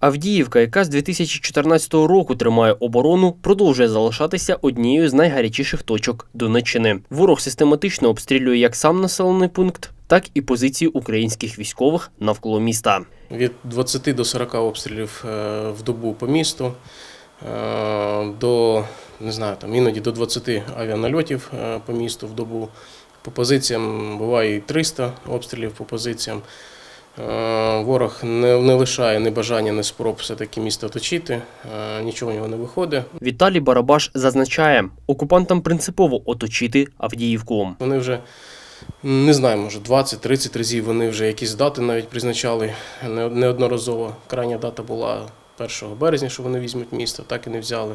Авдіївка, яка з 2014 року тримає оборону, продовжує залишатися однією з найгарячіших точок Донеччини. Ворог систематично обстрілює як сам населений пункт, так і позиції українських військових навколо міста. Від 20 до 40 обстрілів е, в добу по місту, е, до не знаю, там іноді до 20 авіанальотів е, по місту в добу. По позиціям буває і 300 обстрілів по позиціям. Е, Ворог не, не лишає ні бажання, ні спроб все-таки місто оточити, е, нічого в нього не виходить. Віталій Барабаш зазначає, окупантам принципово оточити Авдіївку. Вони вже не знаю, може 20-30 разів вони вже якісь дати навіть призначали неодноразово. Крайня дата була 1 березня, що вони візьмуть місто, так і не взяли,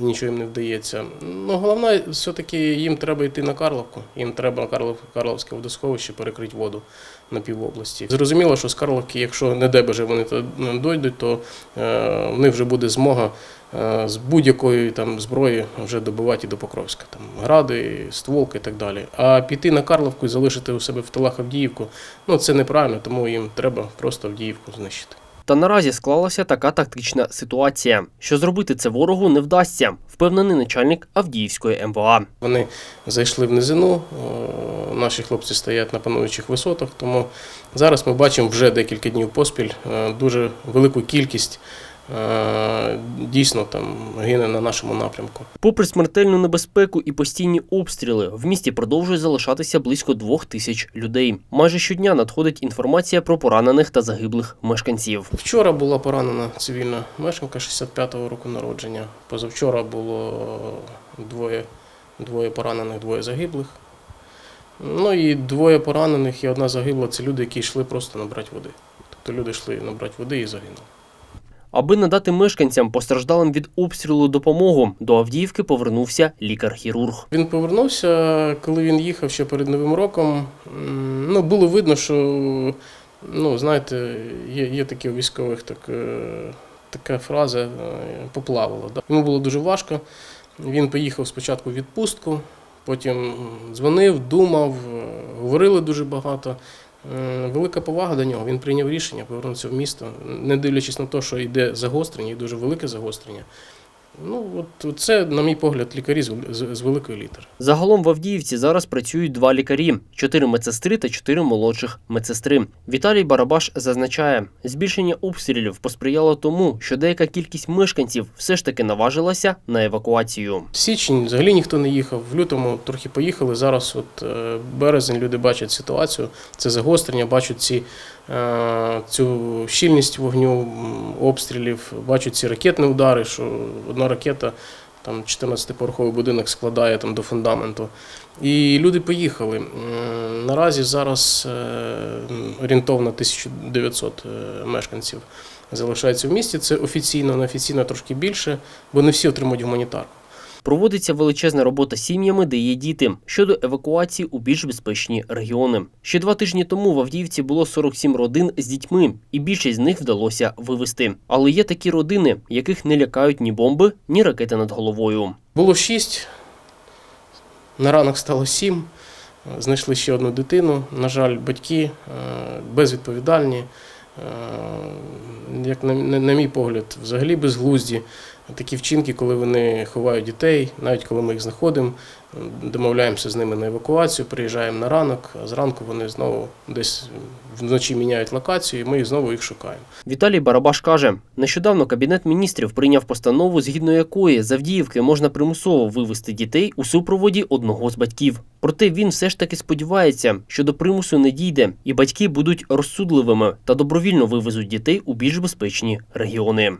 і нічого їм не вдається. Ну, головне, все-таки їм треба йти на Карловку, їм треба Карлов, Карловське водосховище перекрити воду на півобласті. Зрозуміло, що з Карловки, якщо не дай Боже вони дойдуть, то е, в них вже буде змога е, з будь-якої там зброї вже добивати до Покровська. Там гради, стволки і так далі. А піти на Карловку і залишити у себе в тилах Авдіївку, ну це неправильно, тому їм треба просто Авдіївку знищити. Та наразі склалася така тактична ситуація, що зробити це ворогу не вдасться, впевнений начальник Авдіївської МВА. Вони зайшли в низину, е, наші хлопці стоять на пануючих висотах, тому зараз ми бачимо вже декілька днів поспіль е, дуже велику кількість дійсно там гине на нашому напрямку. Попри смертельну небезпеку і постійні обстріли, в місті продовжує залишатися близько двох тисяч людей. Майже щодня надходить інформація про поранених та загиблих мешканців. Вчора була поранена цивільна мешканка 65-го року народження. Позавчора було двоє, двоє поранених, двоє загиблих. Ну і двоє поранених і одна загибла це люди, які йшли просто набрати води. Тобто люди йшли набрати води і загинули. Аби надати мешканцям постраждалим від обстрілу допомогу, до Авдіївки повернувся лікар-хірург. Він повернувся, коли він їхав ще перед Новим роком. Ну, було видно, що ну, знаєте, є, є такі у військових так, е, така фраза е, поплавало. Да? Йому було дуже важко. Він поїхав спочатку в відпустку, потім дзвонив, думав, е, говорили дуже багато. Велика повага до нього. Він прийняв рішення повернутися в місто, не дивлячись на те, що йде загострення, і дуже велике загострення. Ну, от це, на мій погляд, лікарі з, з, з великої літери. Загалом в Авдіївці зараз працюють два лікарі: чотири медсестри та чотири молодших медсестри. Віталій Барабаш зазначає, збільшення обстрілів посприяло тому, що деяка кількість мешканців все ж таки наважилася на евакуацію. В січень взагалі ніхто не їхав. В лютому трохи поїхали. Зараз, от е, березень, люди бачать ситуацію, це загострення, бачать ці, е, цю щільність вогню, обстрілів, бачать ці ракетні удари, що одна ракета. Там 14-поверховий будинок складає там до фундаменту. І люди поїхали. Наразі зараз е, орієнтовно 1900 е, мешканців залишається в місті. Це офіційно, неофіційно трошки більше, бо не всі отримують гуманітарку. Проводиться величезна робота сім'ями, де є діти, щодо евакуації у більш безпечні регіони. Ще два тижні тому в Авдіївці було 47 родин з дітьми, і більшість з них вдалося вивезти. Але є такі родини, яких не лякають ні бомби, ні ракети над головою. Було шість, на ранок стало сім. Знайшли ще одну дитину. На жаль, батьки е, безвідповідальні. Е, Як на, мій погляд, взагалі безглузді. Такі вчинки, коли вони ховають дітей, навіть коли ми їх знаходимо, домовляємося з ними на евакуацію, приїжджаємо на ранок, а зранку вони знову десь вночі міняють локацію, і ми знову їх шукаємо. Віталій Барабаш каже, нещодавно Кабінет міністрів прийняв постанову, згідно якої з Авдіївки можна примусово вивезти дітей у супроводі одного з батьків. Проте він все ж таки сподівається, що до примусу не дійде, і батьки будуть розсудливими та добровільно вивезуть дітей у більш безпечні регіони.